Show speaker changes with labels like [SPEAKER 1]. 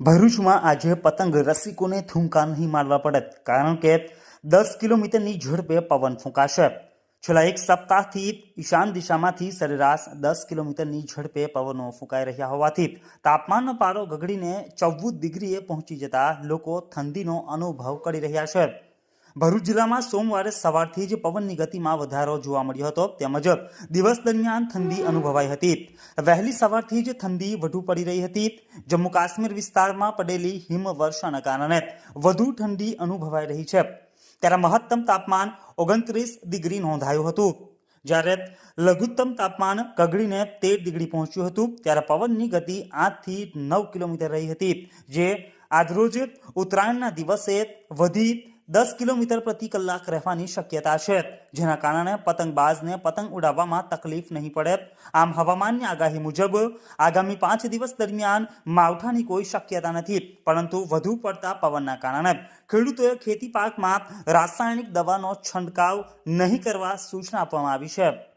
[SPEAKER 1] ભરૂચમાં આજે પતંગ રસિકોને થૂંકા નહીં મારવા પડે, કારણ કે દસ કિલોમીટરની ઝડપે પવન ફૂંકાશે. છેલ્લા એક સપ્તાહથી ઈશાન દિશામાંથી સરેરાશ દસ કિલોમીટરની ઝડપે પવનો ફૂંકાઈ રહ્યા હોવાથી તાપમાનનો પારો ગગડીને ચૌદ ડિગ્રીએ પહોંચી જતા લોકો ઠંડીનો અનુભવ કરી રહ્યા છે. ભરૂચ જિલ્લામાં સોમવારે સવારથી જ પવનની ગતિમાં વધારો જોવા મળ્યો હતો. તેમજ દિવસ દરમિયાન ઠંડી અનુભવાઈ હતી. વહેલી સવારથી જ ઠંડી વધુ પડી રહી હતી. જમ્મુ કાશ્મીર વિસ્તારમાં પડેલી હિમવર્ષાના કારણે વધુ ઠંડી અનુભવાઈ રહી છે. ત્યારે મહત્તમ તાપમાન ઓગણત્રીસ ડિગ્રી નોંધાયું હતું. જ્યારે લઘુત્તમ તાપમાન કગડીને તેર ડિગ્રી પહોંચ્યું હતું. ત્યારે પવનની ગતિ આઠથી નવ કિલોમીટર રહી હતી. જે આજરોજ ઉત્તરાયણના દિવસે વધી દસ કિલોમીટર પ્રતિ કલાક રહેવાની શક્યતા છે, જેના કારણે પતંગબાજને પતંગ ઉડાવવામાં તકલીફ નહીં પડે. આમ હવામાનની આગાહી મુજબ, આગામી પાંચ દિવસ દરમિયાન માવઠાની કોઈ શક્યતા નથી, પરંતુ વધુ પડતા પવનના કારણે. ખેડૂતોએ ખેતી પાકમાં રાસાયણિક દવાનો છંટકાવ નહીં કરવા સૂચના આપવામાં આવી છે.